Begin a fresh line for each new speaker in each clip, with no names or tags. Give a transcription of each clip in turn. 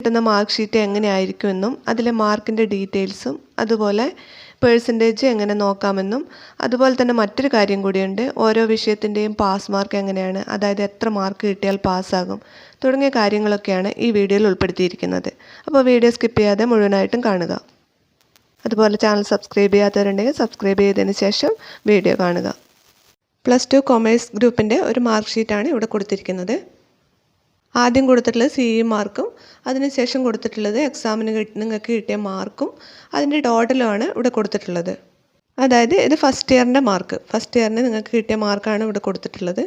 കിട്ടുന്ന mark sheet എങ്ങനെയായിരിക്കുമെന്നും അതിലെ മാർക്കിന്റെ ഡീറ്റെയിൽസും അതുപോലെ പേഴ്സന്റേജ് എങ്ങനെ നോക്കാമെന്നും അതുപോലെ തന്നെ മറ്റൊരു കാര്യം കൂടിയുണ്ട്. ഓരോ വിഷയത്തിന്റെയും പാസ് മാർക്ക് എങ്ങനെയാണ് അതായത് എത്ര മാർക്ക് കിട്ടിയാൽ പാസ്സാകും തുടങ്ങിയ കാര്യങ്ങളൊക്കെയാണ് ഈ വീഡിയോയിൽ ഉൾപ്പെടുത്തിയിരിക്കുന്നത്. അപ്പോൾ വീഡിയോ സ്കിപ്പ് ചെയ്യാതെ മുഴുവനായിട്ടും കാണുക. അതുപോലെ ചാനൽ സബ്സ്ക്രൈബ് ചെയ്യാത്തവരുണ്ടെങ്കിൽ സബ്സ്ക്രൈബ് ചെയ്തതിന് ശേഷം വീഡിയോ കാണുക. പ്ലസ് ടു കൊമേഴ്സ് ഗ്രൂപ്പിന്റെ ഒരു മാർക്ക് ഷീറ്റാണ് ഇവിടെ കൊടുത്തിരിക്കുന്നത്. ആദ്യം കൊടുത്തിട്ടുള്ളത് സി ഇ മാർക്കും അതിനുശേഷം കൊടുത്തിട്ടുള്ളത് എക്സാമിന് നിങ്ങൾക്ക് കിട്ടിയ മാർക്കും അതിന്റെ ടോട്ടലുമാണ് ഇവിടെ കൊടുത്തിട്ടുള്ളത്. അതായത് ഇത് ഫസ്റ്റ് ഇയറിന്റെ മാർക്ക്. ഫസ്റ്റ് ഇയറിന് നിങ്ങൾക്ക് കിട്ടിയ മാർക്കാണ് ഇവിടെ കൊടുത്തിട്ടുള്ളത്.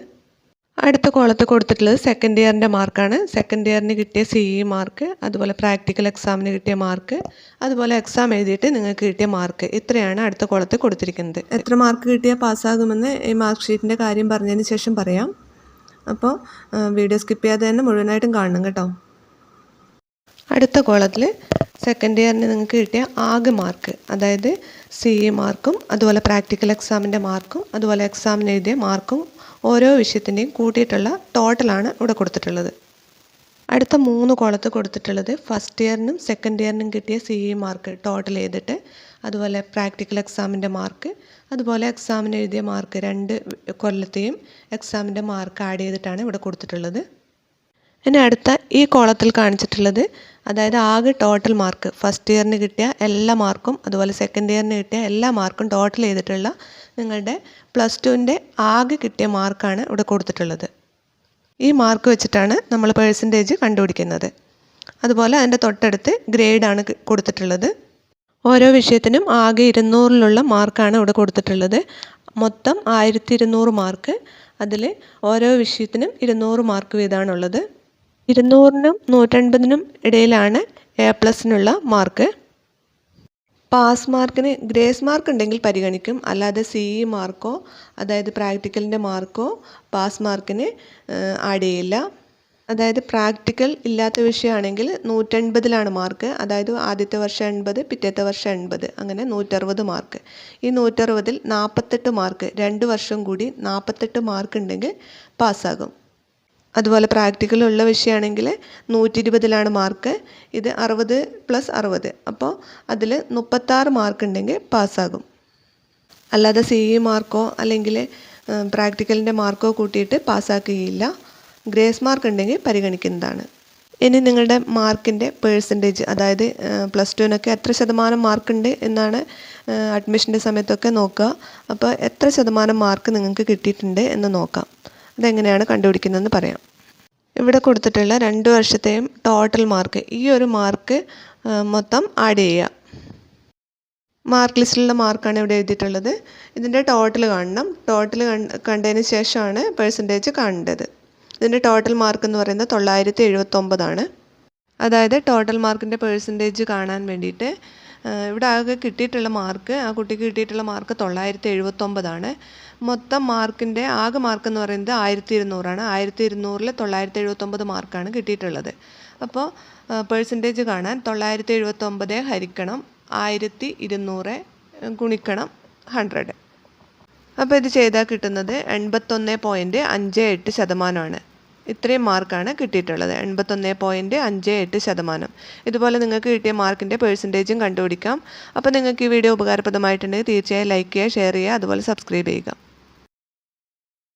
അടുത്ത കോളത്ത് കൊടുത്തിട്ടുള്ളത് സെക്കൻഡ് ഇയറിന്റെ മാർക്കാണ്. സെക്കൻഡ് ഇയറിന് കിട്ടിയ സി ഇ മാർക്ക് അതുപോലെ പ്രാക്ടിക്കൽ എക്സാമിന് കിട്ടിയ മാർക്ക് അതുപോലെ എക്സാം എഴുതിയിട്ട് നിങ്ങൾക്ക് കിട്ടിയ മാർക്ക്. ഇത്രയാണ് അടുത്ത കോളത്ത് കൊടുത്തിരിക്കുന്നത്. എത്ര മാർക്ക് കിട്ടിയാൽ പാസ്സാകുമെന്ന് ഈ മാർക്ക് ഷീറ്റിന്റെ കാര്യം പറഞ്ഞതിന് ശേഷം പറയാം. അപ്പോൾ വീഡിയോ സ്കിപ്പ് ചെയ്യാതെ തന്നെ മുഴുവനായിട്ടും കാണണം കേട്ടോ. അടുത്ത കോളത്തിൽ സെക്കൻഡ് ഇയറിന് നിങ്ങൾക്ക് കിട്ടിയ ആകെ മാർക്ക് അതായത് സി ഇ മാർക്കും അതുപോലെ പ്രാക്ടിക്കൽ എക്സാമിന്റെ മാർക്കും അതുപോലെ എക്സാമിന് എഴുതിയ മാർക്കും ഓരോ വിഷയത്തിന്റെയും കൂട്ടിയിട്ടുള്ള ടോട്ടലാണ് ഇവിടെ കൊടുത്തിട്ടുള്ളത്. അടുത്ത മൂന്ന് കോളത്ത് കൊടുത്തിട്ടുള്ളത് ഫസ്റ്റ് ഇയറിനും സെക്കൻഡ് ഇയറിനും കിട്ടിയ സി ഇ മാർക്ക് ടോട്ടൽ ചെയ്തിട്ട് അതുപോലെ പ്രാക്ടിക്കൽ എക്സാമിന്റെ മാർക്ക് അതുപോലെ എക്സാമിന് എഴുതിയ മാർക്ക് രണ്ട് കൊല്ലത്തെയും എക്സാമിന്റെ മാർക്ക് ആഡ് ചെയ്തിട്ടാണ് ഇവിടെ കൊടുത്തിട്ടുള്ളത്. ഇനി അടുത്ത ഈ കോളത്തിൽ കാണിച്ചിട്ടുള്ളത് അതായത് ആകെ ടോട്ടൽ മാർക്ക് ഫസ്റ്റ് ഇയറിന് കിട്ടിയ എല്ലാ മാർക്കും അതുപോലെ സെക്കൻഡ് ഇയറിന് കിട്ടിയ എല്ലാ മാർക്കും ടോട്ടൽ ചെയ്തിട്ടുള്ള നിങ്ങളുടെ പ്ലസ് ടുവിന്റെ ആകെ കിട്ടിയ മാർക്കാണ് ഇവിടെ കൊടുത്തിട്ടുള്ളത്. ഈ മാർക്ക് വെച്ചിട്ടാണ് നമ്മൾ പേഴ്സന്റേജ് കണ്ടുപിടിക്കുന്നത്. അതുപോലെ അതിന്റെ തൊട്ടടുത്ത് ഗ്രേഡാണ് കൊടുത്തിട്ടുള്ളത്. ഓരോ വിഷയത്തിനും ആകെ ഇരുന്നൂറിലുള്ള മാർക്കാണ് ഇവിടെ കൊടുത്തിട്ടുള്ളത്. മൊത്തം ആയിരത്തി ഇരുന്നൂറ് മാർക്ക് അതിൽ ഓരോ വിഷയത്തിനും ഇരുന്നൂറ് മാർക്ക് വീതമാണുള്ളത് ഇരുന്നൂറിനും നൂറ്റൻപതിനും ഇടയിലാണ് എ പ്ലസിനുള്ള മാർക്ക് പാസ് മാർക്കിന് ഗ്രേസ് മാർക്ക് ഉണ്ടെങ്കിൽ പരിഗണിക്കും. അല്ലാതെ സി ഇ മാർക്കോ അതായത് പ്രാക്ടിക്കലിന്റെ മാർക്കോ പാസ് മാർക്കിന് ആഡ് ചെയ്യില്ല. അതായത് പ്രാക്ടിക്കൽ ഇല്ലാത്ത വിഷയമാണെങ്കിൽ നൂറ്റൻപതിലാണ് മാർക്ക് അതായത് ആദ്യത്തെ വർഷം എൺപത് പിറ്റേത്തെ വർഷം എൺപത്. അങ്ങനെ നൂറ്ററുപത് മാർക്ക് ഈ നൂറ്ററുപതിൽ നാൽപ്പത്തെട്ട് മാർക്ക് രണ്ട് വർഷം കൂടി നാൽപ്പത്തെട്ട് മാർക്ക് ഉണ്ടെങ്കിൽ പാസ്സാകും അതുപോലെ പ്രാക്ടിക്കൽ ഉള്ള വിഷയമാണെങ്കിൽ നൂറ്റി ഇരുപതിലാണ് മാർക്ക് ഇത് അറുപത് പ്ലസ് അറുപത്. അപ്പോൾ അതിൽ മുപ്പത്താറ് മാർക്ക് ഉണ്ടെങ്കിൽ പാസ്സാകും അല്ലാതെ സി ഇ മാർക്കോ അല്ലെങ്കിൽ പ്രാക്ടിക്കലിന്റെ മാർക്കോ കൂട്ടിയിട്ട് പാസ്സാക്കുകയില്ല ഗ്രേസ് മാർക്ക് ഉണ്ടെങ്കിൽ പരിഗണിക്കുന്നതാണ്. ഇനി നിങ്ങളുടെ മാർക്കിന്റെ പേഴ്സന്റേജ് അതായത് പ്ലസ് ടുവിനൊക്കെ എത്ര ശതമാനം മാർക്കുണ്ട് എന്നാണ് അഡ്മിഷന്റെ സമയത്തൊക്കെ നോക്കുക. അപ്പോൾ എത്ര ശതമാനം മാർക്ക് നിങ്ങൾക്ക് കിട്ടിയിട്ടുണ്ട് എന്ന് നോക്കാം. അതെങ്ങനെയാണ് കണ്ടുപിടിക്കുന്നതെന്ന് പറയാം. ഇവിടെ കൊടുത്തിട്ടുള്ള രണ്ട് വർഷത്തെയും ടോട്ടൽ മാർക്ക് ഈ ഒരു മാർക്ക് മൊത്തം ആഡ് ചെയ്യുക. മാർക്ക് ലിസ്റ്റിലുള്ള മാർക്കാണ് ഇവിടെ എഴുതിയിട്ടുള്ളത്. ഇതിന്റെ ടോട്ടൽ കാണണം. ടോട്ടൽ കണ്ടതിന് ശേഷമാണ് പെർസെന്റേജ് കാണേണ്ടത് ഇതിന്റെ ടോട്ടൽ മാർക്ക് എന്ന് പറയുന്നത് തൊള്ളായിരത്തി എഴുപത്തൊമ്പതാണ്. അതായത് ടോട്ടൽ മാർക്കിന്റെ പെർസെന്റേജ് കാണാൻ വേണ്ടിയിട്ട് ഇവിടെ ആകെ കിട്ടിയിട്ടുള്ള മാർക്ക് ആ കുട്ടിക്ക് കിട്ടിയിട്ടുള്ള മാർക്ക് തൊള്ളായിരത്തി എഴുപത്തൊമ്പതാണ് മൊത്തം മാർക്കിന്റെ ആകെ മാർക്ക് എന്ന് പറയുന്നത് ആയിരത്തി ഇരുന്നൂറാണ് ആയിരത്തി ഇരുന്നൂറിൽ തൊള്ളായിരത്തി എഴുപത്തൊമ്പത് മാർക്കാണ് കിട്ടിയിട്ടുള്ളത്. അപ്പോൾ പേഴ്സന്റേജ് കാണാൻ തൊള്ളായിരത്തി എഴുപത്തൊമ്പത് ഹരിക്കണം ആയിരത്തി ഇരുന്നൂറ് ഗുണിക്കണം ഹൺഡ്രഡ് അപ്പോൾ ഇത് ചെയ്താൽ കിട്ടുന്നത് എൺപത്തൊന്ന് പോയിന്റ് അഞ്ച് എട്ട് ശതമാനമാണ്. ഇത്രയും മാർക്കാണ് കിട്ടിയിട്ടുള്ളത്. എൺപത്തൊന്ന് പോയിന്റ് അഞ്ച് എട്ട് ശതമാനം. ഇതുപോലെ നിങ്ങൾക്ക് കിട്ടിയ മാർക്കിന്റെ പേഴ്സന്റേജും കണ്ടുപിടിക്കാം. അപ്പോൾ നിങ്ങൾക്ക് ഈ വീഡിയോ ഉപകാരപ്രദമായിട്ടുണ്ടെങ്കിൽ തീർച്ചയായും ലൈക്ക് ചെയ്യുക ഷെയർ ചെയ്യുക അതുപോലെ സബ്സ്ക്രൈബ് ചെയ്യുക.